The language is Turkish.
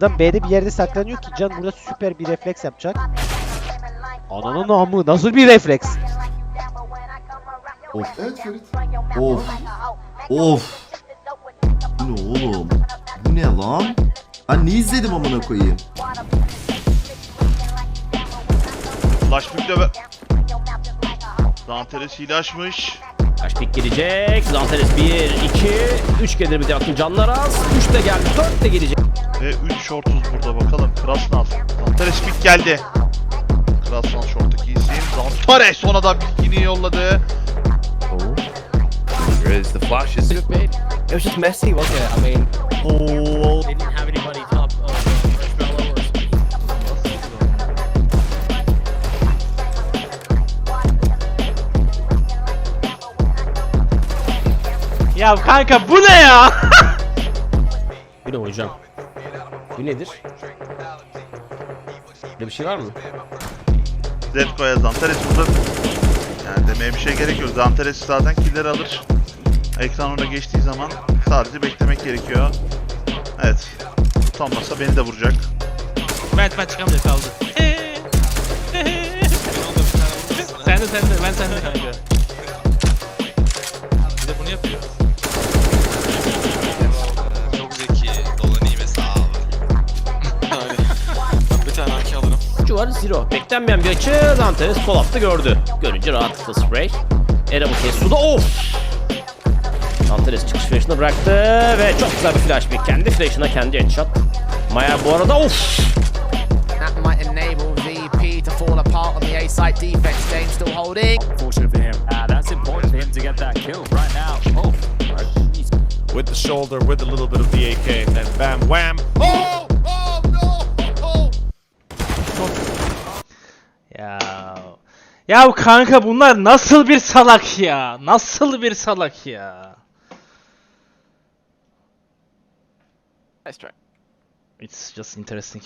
Adam B'de bir yerde saklanıyor ki Can burada süper bir refleks yapacak. Ananın amı nasıl bir refleks? Of Evet Ferit. of of. Bu ne oğlum? Bu ne lan? Ben ne izledim amına koyayım? Flash pick'le ve... Zanteres hile açmış. Kaç pik gelecek? Zanteres 1, 2, 3 gelir bir de bakın canlar az. 3 de geldi, 4 de gelecek. Ve 3 shortuz burada bakalım. Krasnal. Zanteres pick geldi. Krasnal short'taki isim. Zanteres ona da bilgini yolladı. Here is the flashes. It was just messy, wasn't it? I mean, Oo. Ya kanka bu ne ya? Bu ne hocam? Bu nedir? Böyle bir şey var mı? Zedko'ya Zanteres burada. Yani demeye bir şey gerek yok. Zanteres zaten killleri alır. Ekran orada geçtiği zaman sadece beklemek gerekiyor. Evet. Tutamazsa beni de vuracak. Ben ben çıkamayacak kaldı. sen de sen de ben sen de kanka. Bir de bunu yapıyor. Var zero. Beklenmeyen bir açı Zanteres sol altta gördü. Görünce rahatlıkla spray. Era bu kez suda of! Zanteres çıkış flash'ını bıraktı ve çok güzel bir flash pick. Kendi flash'ına kendi headshot. Maya bu arada of! That might enable VP to fall apart on the A site defense. Dane still holding. Fortunate for him. Uh, that's important for him to get that kill right now. Oh, with the shoulder, with a little bit of the AK, and then bam, wham. Oh Ya. Kanka bunlar nasıl bir salak ya? Nasıl bir salak ya? Nice try. It's just interesting.